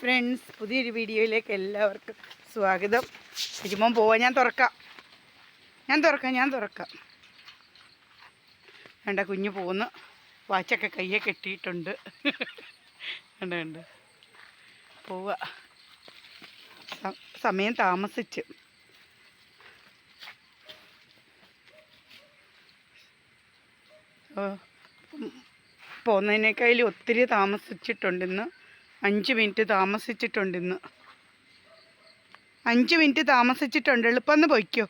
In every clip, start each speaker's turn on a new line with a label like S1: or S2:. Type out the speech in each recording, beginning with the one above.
S1: Friends പുതിയൊരു വീഡിയോയിലേക്ക് എല്ലാവർക്കും സ്വാഗതം. തിരുമ്പം പോവാൻ ഞാൻ തുറക്കാം. ഞാൻ തുറക്കാം ഞാൻ തുറക്കാം. വേണ്ട കുഞ്ഞ് പോകുന്നു വാച്ചൊക്കെ കയ്യെ കെട്ടിയിട്ടുണ്ട്. വേണ്ട വേണ്ട പോവുക സമയം താമസിച്ച്. പോകുന്നതിനേക്കാളും ഒത്തിരി താമസിച്ചിട്ടുണ്ട് ഇന്ന് അഞ്ച് മിനിറ്റ് താമസിച്ചിട്ടുണ്ട് ഇന്ന് അഞ്ച് മിനിറ്റ് താമസിച്ചിട്ടുണ്ട്. എളുപ്പമെന്ന് പൊയ്ക്കോ.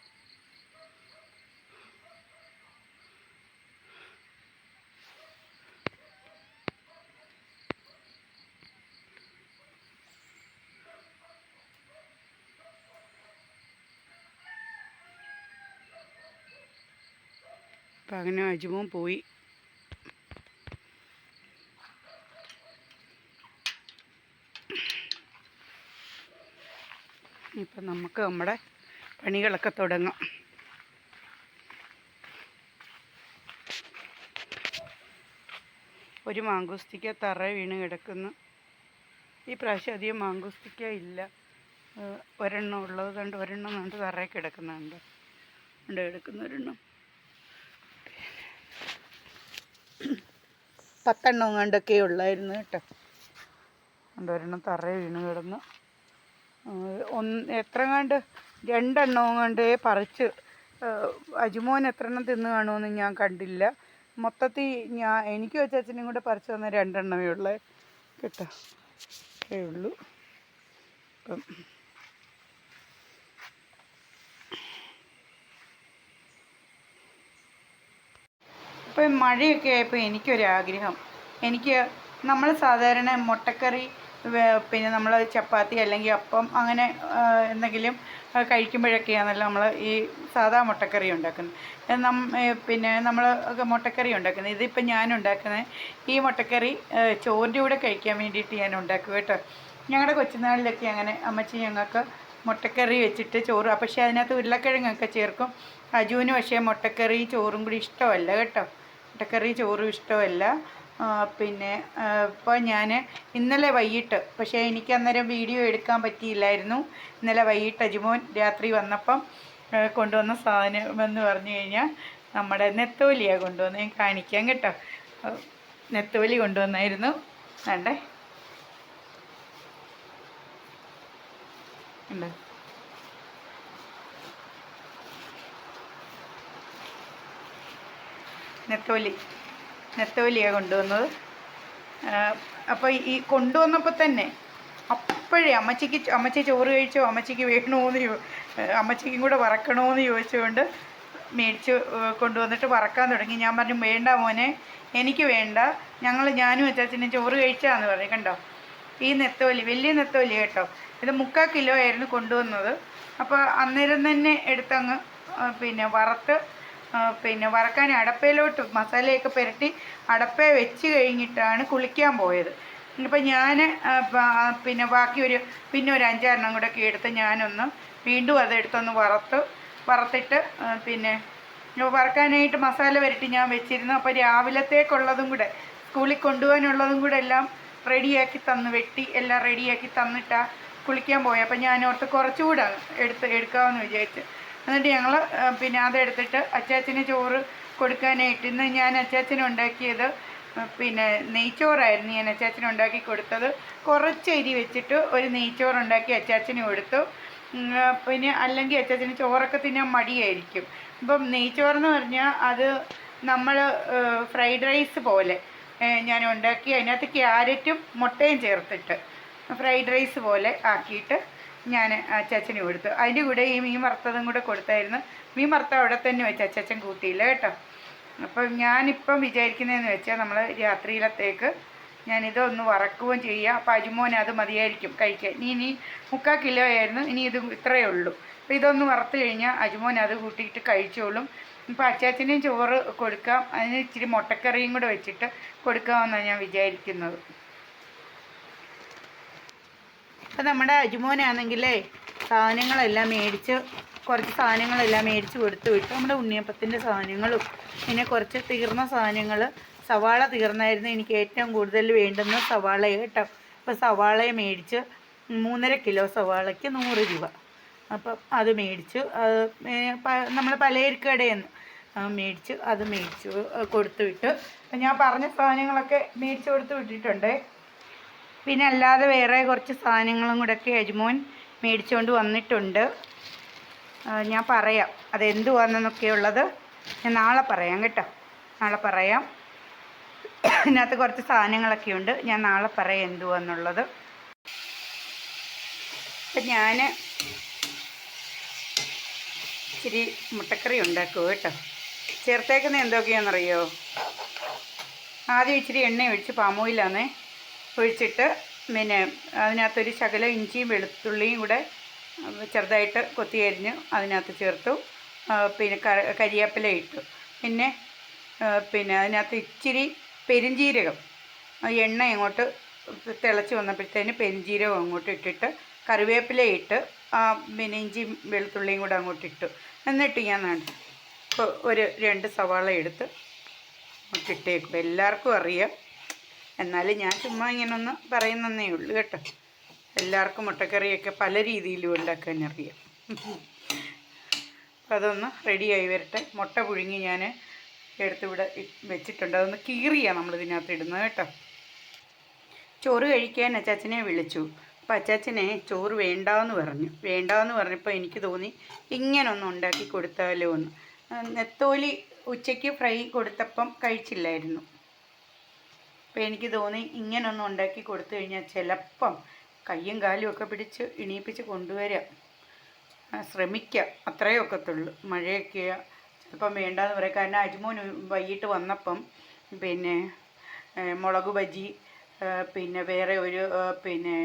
S1: അപ്പം അങ്ങനെ അജുമോൻ പോയി. ഇപ്പം നമുക്ക് നമ്മുടെ പണികളൊക്കെ തുടങ്ങാം. ഒരു മാങ്കൂസ്തിക്ക തറ വീണ് കിടക്കുന്നു. ഈ പ്രാവശ്യം അധികം മാങ്കൂസ്തിക്ക ഇല്ല. ഒരെണ്ണം ഉള്ളത് കണ്ട് ഒരെണ്ണം കണ്ട് തറയിൽ കിടക്കുന്നുണ്ട്. ഉണ്ട് കിടക്കുന്ന ഒരെണ്ണം. പത്തെണ്ണം കണ്ടൊക്കെ ഉള്ളായിരുന്നു കേട്ടോ. ഉണ്ട് ഒരെണ്ണം തറയിൽ വീണ് കിടന്നു. ഒന്ന് എത്ര കണ്ട് രണ്ടെണ്ണവും കണ്ടേ പറിച്ച് അജിമോൻ അജുമോൻ എത്ര എണ്ണം തിന്ന് കാണുമെന്ന് ഞാൻ കണ്ടില്ല. മൊത്തത്തിൽ ഞാൻ എനിക്ക് വെച്ച അച്ഛനും കൂടെ പറിച്ച് തന്ന രണ്ടെണ്ണമേ ഉള്ളേ കേട്ടോ. ഉള്ളൂ. അപ്പം ഇപ്പം മഴയൊക്കെ ആയപ്പോൾ എനിക്കൊരാഗ്രഹം. എനിക്ക് നമ്മൾ സാധാരണ മുട്ടക്കറി പിന്നെ നമ്മൾ ചപ്പാത്തി അല്ലെങ്കിൽ അപ്പം അങ്ങനെ എന്തെങ്കിലും കഴിക്കുമ്പോഴൊക്കെയാണല്ലോ നമ്മൾ ഈ സാധാ മുട്ടക്കറി ഉണ്ടാക്കുന്നത്. നം പിന്നെ നമ്മൾ മുട്ടക്കറി ഉണ്ടാക്കുന്നത്. ഇതിപ്പോൾ ഞാൻ ഉണ്ടാക്കുന്നത് ഈ മുട്ടക്കറി ചോറിന്റെ കൂടെ കഴിക്കാൻ വേണ്ടിയിട്ട് ഞാൻ ഉണ്ടാക്കും കേട്ടോ. ഞങ്ങളുടെ കൊച്ചുനാളിലൊക്കെ അങ്ങനെ അമ്മച്ചി ഞങ്ങൾക്ക് മുട്ടക്കറി വെച്ചിട്ട് ചോറ് പക്ഷേ അതിനകത്ത് ഉരുളക്കിഴങ്ങൊക്കെ ചേർക്കും. അജുവിന് പക്ഷേ മുട്ടക്കറി ചോറും കൂടി ഇഷ്ടമല്ല കേട്ടോ. മുട്ടക്കറി ചോറും ഇഷ്ടമല്ല. പിന്നെ ഇപ്പോൾ ഞാൻ ഇന്നലെ വൈകിട്ട് പക്ഷേ എനിക്ക് അന്നേരം വീഡിയോ എടുക്കാൻ പറ്റിയില്ലായിരുന്നു. ഇന്നലെ വൈകിട്ട് അജിമോൻ രാത്രി വന്നപ്പം കൊണ്ടുവന്ന സാധനം എന്ന് പറഞ്ഞു കഴിഞ്ഞാൽ നമ്മുടെ നെത്തോലിയാണ് കൊണ്ടുവന്നത് ഞാൻ കാണിക്കാം കേട്ടോ. നെത്തോലി കൊണ്ടുവന്നായിരുന്നു. വേണ്ടേ ഉണ്ട് നെത്തോലി. നെത്തോലിയാണ് കൊണ്ടുവന്നത്. അപ്പോൾ ഈ കൊണ്ടുവന്നപ്പോൾ തന്നെ അപ്പോഴേ അമ്മച്ചിക്ക് അമ്മച്ചി ചോറ് കഴിച്ചോ അമ്മച്ചിക്ക് വേണമോയെന്ന് ചോ അമ്മച്ചിക്കും കൂടെ വറക്കണമെന്ന് ചോദിച്ചുകൊണ്ട് മേടിച്ച് കൊണ്ടുവന്നിട്ട് വറക്കാൻ തുടങ്ങി. ഞാൻ പറഞ്ഞു വേണ്ട മോനെ എനിക്ക് വേണ്ട. ഞങ്ങൾ ഞാനും അച്ചാച്ചനും ചോറ് കഴിച്ചാന്ന് പറഞ്ഞു കണ്ടോ? ഈ നെത്തോലി വലിയ നെത്തോലി കേട്ടോ. ഇത് മുക്കാൽ കിലോ ആയിരുന്നു കൊണ്ടുവന്നത്. അപ്പോൾ അന്നേരം തന്നെ എടുത്തങ്ങ് പിന്നെ വറുത്ത് പിന്നെ വറക്കാൻ അടപ്പയിലോട്ട് മസാലയൊക്കെ പുരട്ടി അടപ്പേ വെച്ച് കഴിഞ്ഞിട്ടാണ് കുളിക്കാൻ പോയത്. ഇപ്പം ഞാൻ പിന്നെ ബാക്കി ഒരു പിന്നെ ഒരു അഞ്ചാറെണ്ണം കൂടെ ഒക്കെ എടുത്ത് ഞാനൊന്ന് വീണ്ടും അതെടുത്തൊന്ന് വറുത്ത് വറുത്തിട്ട് പിന്നെ വറക്കാനായിട്ട് മസാല വരട്ടി ഞാൻ വെച്ചിരുന്നു. അപ്പോൾ രാവിലത്തേക്കുള്ളതും കൂടെ സ്കൂളിൽ കൊണ്ടുപോകാനുള്ളതും കൂടെ എല്ലാം റെഡിയാക്കി തന്ന് വെട്ടി എല്ലാം റെഡിയാക്കി തന്നിട്ടാണ് കുളിക്കാൻ പോയി. അപ്പം ഞാൻ ഓർത്ത് കുറച്ചുകൂടെ എടുത്ത് എടുക്കാമെന്ന് വിചാരിച്ചു എന്നിട്ട് ഞങ്ങൾ പിന്നെ അതെടുത്തിട്ട് അച്ചാച്ചന് ചോറ് കൊടുക്കാനായിട്ട് ഇന്ന് ഞാൻ അച്ചാച്ചന് ഉണ്ടാക്കിയത് പിന്നെ നെയ്ച്ചോറായിരുന്നു ഞാൻ അച്ചാച്ചന് ഉണ്ടാക്കി കൊടുത്തത്. കുറച്ച് അരി വെച്ചിട്ട് ഒരു നെയ്ച്ചോറ് ഉണ്ടാക്കി അച്ചാച്ചന് കൊടുത്തു. പിന്നെ അല്ലെങ്കിൽ അച്ചാച്ചന് ചോറൊക്കെ തിന്നാൻ മടിയായിരിക്കും. ഇപ്പം നെയ്ച്ചോറെന്ന് പറഞ്ഞാൽ അത് നമ്മൾ ഫ്രൈഡ് റൈസ് പോലെ ഞാൻ ഉണ്ടാക്കി അതിനകത്ത് ക്യാരറ്റും മുട്ടയും ചേർത്തിട്ട് ഫ്രൈഡ് റൈസ് പോലെ ആക്കിയിട്ട് ഞാൻ അച്ചാച്ചന് കൊടുത്തു. അതിന്റെ കൂടെ ഈ മീൻ വറുത്തതും കൂടെ കൊടുത്തായിരുന്നു. മീൻ വറുത്ത അവിടെ തന്നെ വെച്ച് അച്ചാച്ചൻ കൂട്ടിയില്ല കേട്ടോ. അപ്പം ഞാനിപ്പം വിചാരിക്കുന്നതെന്ന് വെച്ചാൽ നമ്മൾ രാത്രിയിലത്തേക്ക് ഞാനിതൊന്ന് വറക്കുകയും ചെയ്യുക. അപ്പം അജുമോനെ അത് മതിയായിരിക്കും കഴിക്കാൻ. ഇനി ഇനി മുക്കാൽ കിലോ ആയിരുന്നു. ഇനി ഇത് ഇത്രയേ ഉള്ളൂ. അപ്പോൾ ഇതൊന്ന് വറുത്ത് കഴിഞ്ഞാൽ അജുമോൻ അത് കൂട്ടിയിട്ട് കഴിച്ചോളും. ഇപ്പോൾ അച്ചാച്ചനെയും ചോറ് കൊടുക്കാം. അതിന് ഇച്ചിരി മുട്ടക്കറിയും കൂടെ വെച്ചിട്ട് കൊടുക്കാമെന്നാണ് ഞാൻ വിചാരിക്കുന്നത്. അപ്പം നമ്മുടെ അജുമോനാണെങ്കിലേ സാധനങ്ങളെല്ലാം മേടിച്ച് കുറച്ച് സാധനങ്ങളെല്ലാം മേടിച്ച് കൊടുത്തു വിട്ടു. നമ്മുടെ ഉണ്ണിയപ്പത്തിന്റെ സാധനങ്ങളും പിന്നെ കുറച്ച് തീർന്ന സാധനങ്ങൾ. സവാള തീർന്നായിരുന്നു എനിക്ക് ഏറ്റവും കൂടുതൽ വേണ്ടുന്ന സവാള കേട്ടോ. അപ്പോൾ സവാള മേടിച്ച് മൂന്നര കിലോ സവാളയ്ക്ക് നൂറ് രൂപ. അപ്പം അത് മേടിച്ചു. നമ്മൾ പലചരക്കടയിൽ നിന്ന് മേടിച്ച് അത് മേടിച്ചു കൊടുത്തു വിട്ടു. ഞാൻ പറഞ്ഞ സാധനങ്ങളൊക്കെ മേടിച്ച് കൊടുത്ത് വിട്ടിട്ടുണ്ട്. പിന്നെ അല്ലാതെ വേറെ കുറച്ച് സാധനങ്ങളും കൂടെയൊക്കെ യജമോൻ മേടിച്ചുകൊണ്ട് വന്നിട്ടുണ്ട്. ഞാൻ പറയാം. അതെന്തുവാണെന്നൊക്കെ ഉള്ളത് ഞാൻ നാളെ പറയാം കേട്ടോ. നാളെ പറയാം. ഇതിനകത്ത് കുറച്ച് സാധനങ്ങളൊക്കെ ഉണ്ട്. ഞാൻ നാളെ പറയാം എന്തുവാന്നുള്ളത്. അപ്പം ഞാൻ ഇച്ചിരി മുട്ടക്കറി ഉണ്ടാക്കും കേട്ടോ. ചേർത്തേക്കുന്ന എന്തൊക്കെയാണെന്നറിയോ? ആദ്യം ഇച്ചിരി എണ്ണ ഒഴിച്ച് പാമോയിലാന്നേ ഒഴിച്ചിട്ട് പിന്നെ അതിനകത്തൊരു ശകലം ഇഞ്ചിയും വെളുത്തുള്ളിയും കൂടെ ചെറുതായിട്ട് കൊത്തി അരിഞ്ഞ് അതിനകത്ത് ചേർത്തു. പിന്നെ ക- കരിവേപ്പില ഇട്ടു. പിന്നെ പിന്നെ അതിനകത്ത് ഇച്ചിരി പെരിഞ്ജീരകം എണ്ണ ഇങ്ങോട്ട് തിളച്ച് വന്നപ്പോഴത്തേന് പെരിഞ്ജീരകം അങ്ങോട്ട് ഇട്ടിട്ട് കറിവേപ്പില ഇട്ട് പിന്നെ ഇഞ്ചിയും വെളുത്തുള്ളിയും കൂടെ അങ്ങോട്ട് ഇട്ടു. എന്നിട്ട് ഞാൻ ഒരു രണ്ട് സവാള എടുത്ത് ഇട്ടേക്കും. എല്ലാവർക്കും അറിയാം. എന്നാലും ഞാൻ ചുമ്മാ ഇങ്ങനെ ഒന്ന് പറയുന്നേ ഉള്ളൂ കേട്ടോ. എല്ലാവർക്കും മുട്ടക്കറിയൊക്കെ പല രീതിയിലും ഉണ്ടാക്കാൻ അറിയാം അപ്പം അതൊന്ന് റെഡിയായി വരട്ടെ. മുട്ട പുഴുങ്ങി ഞാൻ എടുത്തിവിടെ വെച്ചിട്ടുണ്ട്. അതൊന്ന് കീറിയാണ് നമ്മൾ ഇതിനകത്ത് ഇടുന്നത് കേട്ടോ. ചോറ് കഴിക്കാൻ അച്ചാച്ചനെ വിളിച്ചു. അപ്പോൾ അച്ചാച്ചനെ ചോറ് വേണ്ടാന്ന് പറഞ്ഞു. വേണ്ടാന്ന് പറഞ്ഞപ്പോൾ എനിക്ക് തോന്നി ഇങ്ങനൊന്നും ഉണ്ടാക്കി കൊടുത്താലോ എന്ന് നെത്തോലി ഉച്ചയ്ക്ക് ഫ്രൈ കൊടുത്തപ്പം കഴിച്ചില്ലായിരുന്നു. അപ്പോൾ എനിക്ക് തോന്നി ഇങ്ങനൊന്നും ഉണ്ടാക്കി കൊടുത്തു കഴിഞ്ഞാൽ ചിലപ്പം കയ്യും കാലും ഒക്കെ പിടിച്ച് ഇണീപ്പിച്ച് കൊണ്ടുവരാം. ശ്രമിക്കുക ശ്രമിക്കാം. അത്രയേ ഒക്കത്തുള്ളൂ. മഴയൊക്കെ ചിലപ്പം വേണ്ടാന്ന് പറയാം. കാരണം അജ്മോൻ വൈകിട്ട് വന്നപ്പം പിന്നെ മുളക് ബജി പിന്നെ വേറെ ഒരു പിന്നെ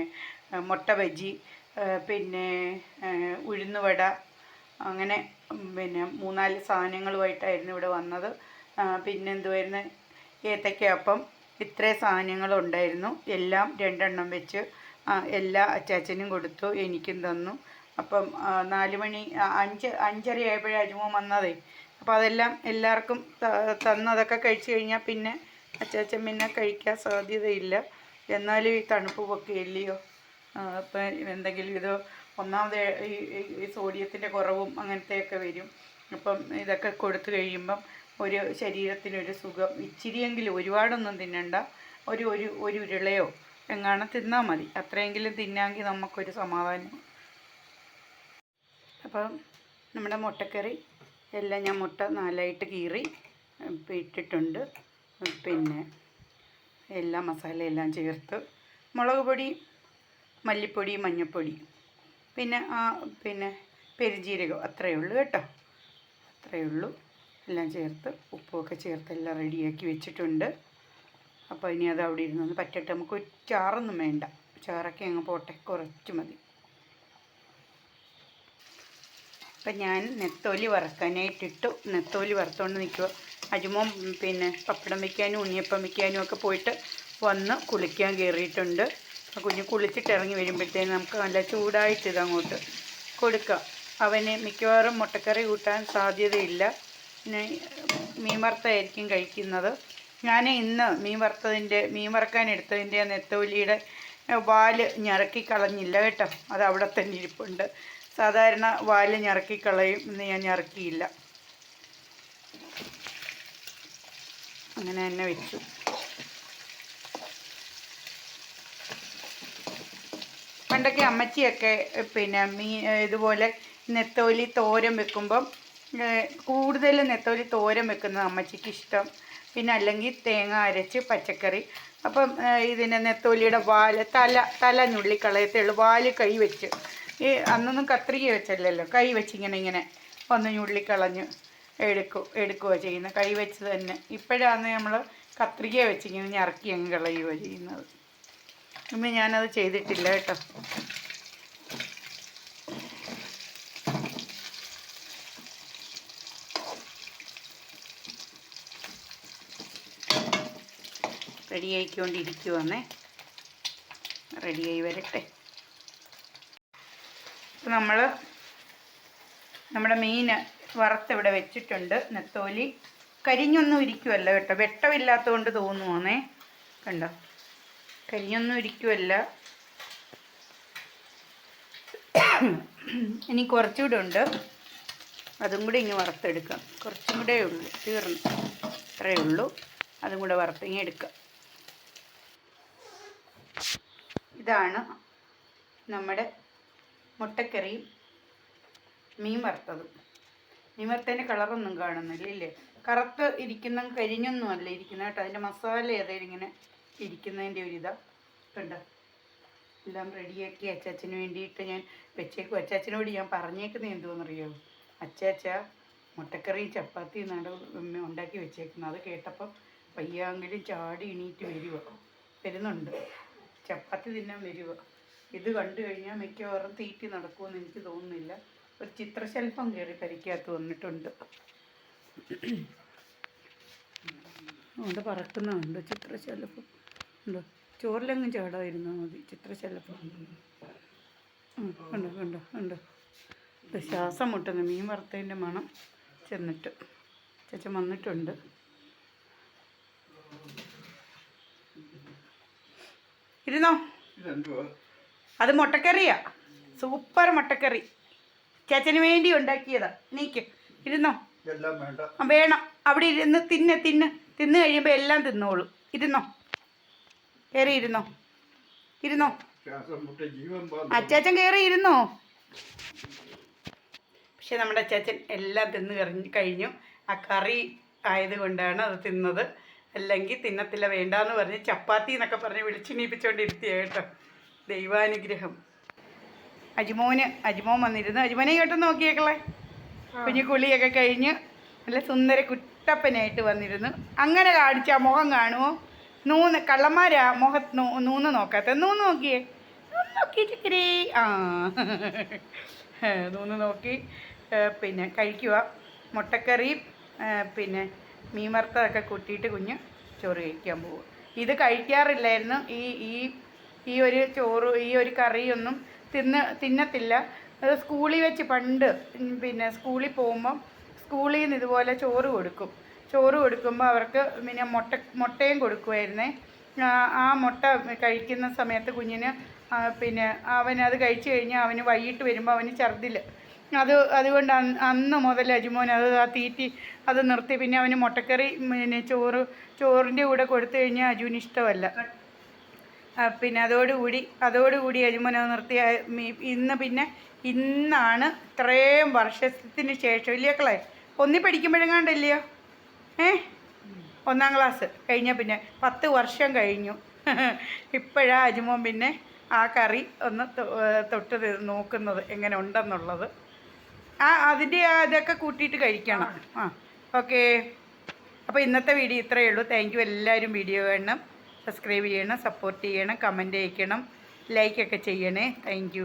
S1: മുട്ട ബജി പിന്നെ ഉഴുന്നുവട അങ്ങനെ പിന്നെ മൂന്നാൽ സാധനങ്ങളുമായിട്ടായിരുന്നു ഇവിടെ വന്നത്. പിന്നെ എന്തുവായിരുന്നു? ഏത്തയ്ക്കപ്പം ഇത്രയും സാധനങ്ങളുണ്ടായിരുന്നു. എല്ലാം രണ്ടെണ്ണം വെച്ച് എല്ലാ അച്ചാച്ചനും കൊടുത്തു എനിക്കും തന്നു. അപ്പം നാല് മണി അഞ്ച് അഞ്ചര ആയപ്പോഴേ അജുമോൻ വന്നതേ. അപ്പോൾ അതെല്ലാം എല്ലാവർക്കും തന്നതൊക്കെ കഴിച്ചു കഴിഞ്ഞാൽ പിന്നെ അച്ചാച്ചൻ പിന്നെ കഴിക്കാൻ സാധ്യതയില്ല. എന്നാലും ഈ തണുപ്പ് പൊക്കെ ഇല്ലയോ അപ്പം എന്തെങ്കിലും ഇത് ഒന്നാമത് ഈ സോഡിയത്തിന്റെ കുറവും അങ്ങനത്തെയൊക്കെ വരും. അപ്പം ഇതൊക്കെ കൊടുത്തു കഴിയുമ്പം ഒരു ശരീരത്തിനൊരു സുഖം ഇച്ചിരിയെങ്കിലും ഒരുപാടൊന്നും തിന്നണ്ട. ഒരു ഒരു ഒരു ഉരുളയോ എങ്ങാണ് തിന്നാൽ മതി. അത്രയെങ്കിലും തിന്നാമെങ്കിൽ നമുക്കൊരു സമാധാനം. അപ്പം നമ്മുടെ മുട്ടക്കറി എല്ലാം ഞാൻ മുട്ട നാലായിട്ട് കീറി ഇട്ടിട്ടുണ്ട്. പിന്നെ എല്ലാ മസാലയെല്ലാം ചേർത്ത് മുളക് പൊടി മല്ലിപ്പൊടി മഞ്ഞൾപ്പൊടി പിന്നെ ആ പിന്നെ പെരുജീരകം. അത്രയേ ഉള്ളൂ കേട്ടോ. അത്രയേ ഉള്ളൂ. എല്ലാം ചേർത്ത് ഉപ്പുമൊക്കെ ചേർത്ത് എല്ലാം റെഡിയാക്കി വെച്ചിട്ടുണ്ട്. അപ്പോൾ ഇനി അത് അവിടെ ഇരുന്നൊന്ന് പറ്റട്ടെ. നമുക്ക് ഒരു ചാറൊന്നും വേണ്ട. ചാറൊക്കെ അങ്ങ് പോട്ടെ. കുറച്ച് മതി. അപ്പം ഞാൻ നെത്തോലി വറക്കാനായിട്ടിട്ടു നെത്തോലി വറുത്തുകൊണ്ട് നിൽക്കുക അജുമോൻ പിന്നെ പപ്പടം വയ്ക്കാനും ഉണ്ണിയപ്പം വയ്ക്കാനും ഒക്കെ പോയിട്ട് വന്ന് കുളിക്കാൻ കയറിയിട്ടുണ്ട്. ആ കുഞ്ഞ് കുളിച്ചിട്ട് ഇറങ്ങി വരുമ്പോഴത്തേന് നമുക്ക് നല്ല ചൂടായിട്ട് ഇതങ്ങോട്ട് കൊടുക്കാം. അവന് മിക്കവാറും മുട്ടക്കറി കൂട്ടാൻ സാധ്യതയില്ല. മീൻ വറുത്തായിരിക്കും കഴിക്കുന്നത്. ഞാൻ ഇന്ന് മീൻ വറുത്തതിന്റെ മീൻ വറുക്കാൻ എടുത്തതിന്റെ നെത്തോലിയുടെ വാൽ ഞറക്കി കളഞ്ഞില്ല കേട്ടോ. അത് അവിടെ തന്നെ ഇരിപ്പുണ്ട്. സാധാരണ വാൽ ഞറക്കി കളയും ഇന്ന് ഞാൻ ഞറക്കിയില്ല അങ്ങനെ തന്നെ വെച്ചു. പണ്ടൊക്കെ അമ്മച്ചിയൊക്കെ പിന്നെ മീ ഇതുപോലെ നെത്തോലി തോരൻ വെക്കുമ്പം കൂടുതൽ നെത്തോലി തോരൻ വെക്കുന്നത് അമ്മച്ചിക്ക് ഇഷ്ടം. പിന്നെ അല്ലെങ്കിൽ തേങ്ങ അരച്ച് പച്ചക്കറി. അപ്പം ഇതിനെ നെത്തോലിയുടെ വാൽ തല തല ഞുള്ളിക്കളയത്തേ ഉള്ളൂ വാൽ കൈ വെച്ച്. ഈ അന്നൊന്നും കത്രിക വെച്ചല്ലല്ലോ കൈ വെച്ച് ഇങ്ങനെ ഇങ്ങനെ. ഒന്ന് ഞുള്ളിക്കളഞ്ഞ് എടുക്കും എടുക്കുക ചെയ്യുന്നത്. കൈ വെച്ച് തന്നെ. ഇപ്പോഴാണ് നമ്മൾ കത്രിക വെച്ചിങ്ങനെ ഞറക്കി അങ്ങ് കളയുകയോ ചെയ്യുന്നത്. ഇന്ന് ഞാനത് ചെയ്തിട്ടില്ല കേട്ടോ. റെഡിയായിക്കൊണ്ടിരിക്കുവാന്നേ. റെഡിയായി വരട്ടെ അപ്പോൾ നമ്മൾ നമ്മുടെ മീൻ വറുത്തിവിടെ വെച്ചിട്ടുണ്ട് നെത്തോലി. കരിഞ്ഞൊന്നും ഇരിക്കുമല്ല കേട്ടോ. വെട്ടമില്ലാത്തതുകൊണ്ട് തോന്നുവാന്നേ. കണ്ടോ? കരിഞ്ഞൊന്നും ഇരിക്കുമല്ല ഇനി കുറച്ചുകൂടെ ഉണ്ട്. അതും കൂടി ഇങ്ങ് വറുത്തെടുക്കാം. കുറച്ചും കൂടെ ഉള്ളൂ. തീർന്നു. അത്രയേ ഉള്ളൂ. അതും കൂടെ വറുത്തിങ്ങി എടുക്കാം. ഇതാണ് നമ്മുടെ മുട്ടക്കറിയും മീൻ വറുത്തതും. മീൻ വറുത്തതിന്റെ കളറൊന്നും കാണുന്നില്ല ഇല്ലേ കറുത്ത് ഇരിക്കുന്ന കരിഞ്ഞൊന്നും അല്ല ഇരിക്കുന്നത് കേട്ടോ. അതിന്റെ മസാല ഏതായാലും ഇങ്ങനെ ഇരിക്കുന്നതിന്റെ ഒരു ഇതാ കണ്ടോ? എല്ലാം റെഡിയാക്കി അച്ചാച്ചന് വേണ്ടിയിട്ട് ഞാൻ വെച്ചേക്കും. അച്ചാച്ചനോട് ഞാൻ പറഞ്ഞേക്കുന്നത് എന്തുവെന്നറിയോ? അച്ചാച്ച മുട്ടക്കറിയും ചപ്പാത്തി നട ഉണ്ടാക്കി വെച്ചേക്കുന്നത് അത് കേട്ടപ്പം പയ്യാങ്കിലും ചാടി എണീറ്റ് വരുക വരുന്നുണ്ട്. ചപ്പാത്തി തിന്നാൻ വരിക ഇത് കണ്ടു കഴിഞ്ഞാൽ മിക്കവാറും തീറ്റി നടക്കുമെന്ന് എനിക്ക് തോന്നുന്നില്ല. ഒരു ചിത്രശലഭം കയറി കരിക്കകത്ത് വന്നിട്ടുണ്ട്. അതുകൊണ്ട് പറക്കുന്നുണ്ട് ചിത്രശലഭം ഉണ്ടോ ചോറിലെങ്ങും ചാടാതിരുന്നാൽ മതി. ചിത്രശലഭം ഉണ്ട് ഉണ്ട് ഉണ്ട് ശ്വാസം മുട്ടുന്നു. മീൻ വറുത്തതിന്റെ മണം ചെന്നിട്ട്. ചേച്ചൻ വന്നിട്ടുണ്ട്. ഇരുന്നോ? അത് മുട്ടക്കറിയാ. സൂപ്പർ മുട്ടക്കറി. ചേച്ചന് വേണ്ടി ഉണ്ടാക്കിയതാ. നീക്ക്. ഇരുന്നോ? വേണം. അവിടെ ഇരുന്ന് തിന്ന് തിന്ന്. തിന്ന് കഴിയുമ്പോൾ എല്ലാം തിന്നോളൂ. ഇരുന്നോ? കയറി ഇരുന്നോ? ഇരുന്നോ? അച്ചാച്ചൻ കേറി ഇരുന്നോ? പക്ഷെ നമ്മുടെ അച്ചാച്ചൻ എല്ലാം തിന്ന് കഴിഞ്ഞു. ആ കറി ആയതുകൊണ്ടാണ് അത് തിന്നത്. അല്ലെങ്കിൽ തിന്നത്തില്ല വേണ്ടാന്ന് പറഞ്ഞ് ചപ്പാത്തി എന്നൊക്കെ പറഞ്ഞ് വിളിച്ചിണീപ്പിച്ചുകൊണ്ടിരുത്തിയ കേട്ടോ. ദൈവാനുഗ്രഹം. അജിമോന് അജിമോൻ വന്നിരുന്നു. അജിമോനെ കേട്ടോ നോക്കിയേക്കളെ. കുഞ്ഞു കുളിയൊക്കെ കഴിഞ്ഞ് നല്ല സുന്ദര കുട്ടപ്പനായിട്ട് വന്നിരുന്നു. അങ്ങനെ കാണിച്ച മുഖം കാണുമോ നൂന്ന് കള്ളന്മാരാ മുഖ നൂന്ന് നോക്കാത്ത. നൂന്ന് നോക്കിയേ. നൂന്ന് ആ. നൂന്ന് നോക്കി പിന്നെ കഴിക്കുക മുട്ടക്കറിയും പിന്നെ മീൻ വറുത്തതൊക്കെ കൂട്ടിയിട്ട് കുഞ്ഞ് ചോറ് കഴിക്കാൻ പോകും ഇത് കഴിക്കാറില്ലായിരുന്നു. ഈ ഈ ഈ ഒരു ചോറ് ഈ ഒരു കറിയൊന്നും തിന്ന് തിന്നത്തില്ല. അത് സ്കൂളിൽ വെച്ച് പണ്ട് പിന്നെ സ്കൂളിൽ പോകുമ്പം സ്കൂളിൽ നിന്ന് ഇതുപോലെ ചോറ് കൊടുക്കും. ചോറ് കൊടുക്കുമ്പോൾ അവർക്ക് പിന്നെ മുട്ട മുട്ടയും കൊടുക്കുമായിരുന്നേ ആ, മുട്ട കഴിക്കുന്ന സമയത്ത് കുഞ്ഞിന് പിന്നെ അവനത് കഴിച്ചു കഴിഞ്ഞാൽ അവന് വൈകിട്ട് വരുമ്പോൾ അവന് ഛർദിൽ അത് അതുകൊണ്ട് അന്ന് മുതൽ അജുമോൻ അത് ആ തീറ്റി അത് നിർത്തി. പിന്നെ അവന് മുട്ടക്കറി പിന്നെ ചോറ് ചോറിന്റെ കൂടെ കൊടുത്തു കഴിഞ്ഞാൽ അജുവിന് ഇഷ്ടമല്ല. പിന്നെ അതോടുകൂടി അതോടുകൂടി അജുമോൻ അത് നിർത്തി. ഇന്ന് പിന്നെ ഇന്നാണ് ഇത്രയും വർഷത്തിന് ശേഷം. ഇല്ലേക്കളെ ഒന്നി പഠിക്കുമ്പോഴെങ്ങാണ്ടല്ലയോ ഏ? ഒന്നാം ക്ലാസ് കഴിഞ്ഞ പിന്നെ പത്ത് വർഷം കഴിഞ്ഞു. ഇപ്പോഴാ അജുമോൻ പിന്നെ ആ കറി ഒന്ന് തൊട്ട് നോക്കുന്നത് എങ്ങനെ ഉണ്ടെന്നുള്ളത്. ആ അതിന്റെ ഇതൊക്കെ കൂട്ടിയിട്ട് കഴിക്കണം. ആ ഓക്കെ. അപ്പോൾ ഇന്നത്തെ വീഡിയോ ഇത്രയേ ഉള്ളൂ. താങ്ക് യു എല്ലാവരും വീഡിയോ കാണണം. സബ്സ്ക്രൈബ് ചെയ്യണം സപ്പോർട്ട് ചെയ്യണം കമന്റ് അയക്കണം ലൈക്കൊക്കെ ചെയ്യണേ. താങ്ക്